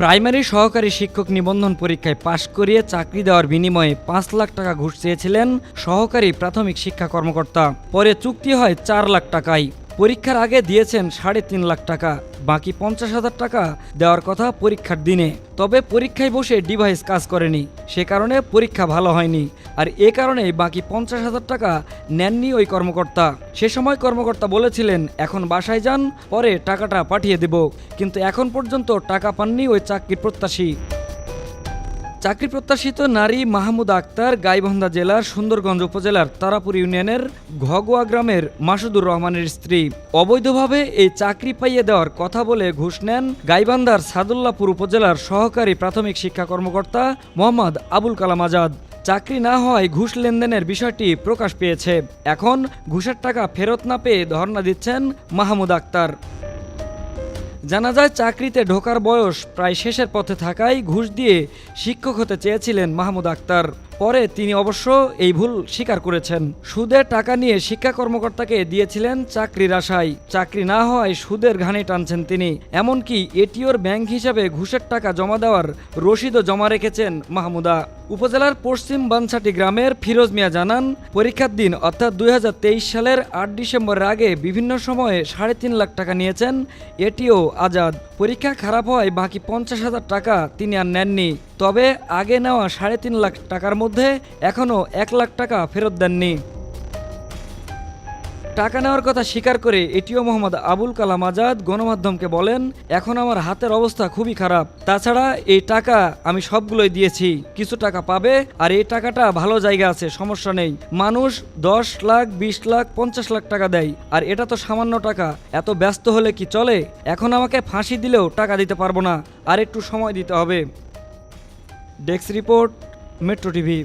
Primary সহকারী শিক্ষক নিবন্ধন পরীক্ষায় পাশ করিয়ে চাকরি দেওয়ার বিনিময়ে পাঁচ লাখ টাকা ঘুষ চেয়েছিলেন সহকারী প্রাথমিক শিক্ষা কর্মকর্তা। পরে চুক্তি হয় চার লাখ টাকায়। পরীক্ষার আগে দিয়েছেন সাড়ে তিন লাখ টাকা, বাকি পঞ্চাশ হাজার টাকা দেওয়ার কথা পরীক্ষার দিনে। তবে পরীক্ষায় বসে ডিভাইস কাজ করেনি, সে কারণে পরীক্ষা ভালো হয়নি। আর এ কারণে বাকি পঞ্চাশ হাজার টাকা নেননি ওই কর্মকর্তা। সে সময় কর্মকর্তা বলেছিলেন, এখন বাসায় যান, পরে টাকাটা পাঠিয়ে দেব। কিন্তু এখন পর্যন্ত টাকা পাননি ওই চাকরির প্রত্যাশী। চাকরি প্রত্যাশিত নারী মাহমুদ আক্তার গাইবান্ধা জেলার সুন্দরগঞ্জ উপজেলার তারাপুর ইউনিয়নের ঘগোয়া গ্রামের মাসুদুর রহমানের স্ত্রী। অবৈধভাবে এই চাকরি পাইয়ে দেওয়ার কথা বলে ঘুষ নেন গাইবান্ধার সাদুল্লাপুর উপজেলার সহকারী প্রাথমিক শিক্ষা কর্মকর্তা মোহাম্মদ আবুল কালাম আজাদ। চাকরি না হওয়ায় ঘুষ লেনদেনের বিষয়টি প্রকাশ পেয়েছে। এখন ঘুষের টাকা ফেরত না পেয়ে ধর্ণা দিচ্ছেন মাহমুদ আক্তার। জানা যায় চাকরিতে ঢোকার বয়স প্রায় শেষের পথে থাকায় ঘুষ দিয়ে শিক্ষক হতে চেয়েছিলেন মাহমুদ আক্তার। পরে তিনি অবশ্য এই ভুল স্বীকার করেছেন। সুদের টাকা নিয়ে শিক্ষা কর্মকর্তাকে দিয়েছিলেন চাকরির আশায়। চাকরি না হওয়ায় সুদের ঘানি টানছেন তিনি। এমনকি এটিওর ব্যাংক হিসাবে ঘুষের টাকা জমা দেওয়ার রসিদও জমা রেখেছেন মাহমুদা। উপজেলার পশ্চিম বানসাটি গ্রামের ফিরোজ মিয়া জানান, পরীক্ষার দিন অর্থাৎ দুই হাজার তেইশ সালের আট ডিসেম্বরের আগে বিভিন্ন সময়ে সাড়ে তিন লাখ টাকা নিয়েছেন এটিও আজাদ। পরীক্ষা খারাপ হওয়ায় বাকি পঞ্চাশ হাজার টাকা তিনি আর নেননি। তবে আগে নেওয়া সাড়ে তিন লাখ টাকার মধ্যে এখনও এক লাখ টাকা ফেরত দেননি। টাকা নেওয়ার কথা স্বীকার করে এটিও মোহাম্মদ আবুল কালাম আজাদ গণমাধ্যমকে বলেন, এখন আমার হাতের অবস্থা খুবই খারাপ। তাছাড়া এই টাকা আমি সবগুলোই দিয়েছি। কিছু টাকা পাবে আর এই টাকাটা ভালো জায়গা আছে, সমস্যা নেই। মানুষ দশ লাখ, বিশ লাখ, পঞ্চাশ লাখ টাকা দেয়। আর এটা তো সামান্য টাকা। এত ব্যস্ত হলে কি চলে? এখন আমাকে ফাঁসি দিলেও টাকা দিতে পারব না। আর একটু সময় দিতে হবে। Desk report metro TV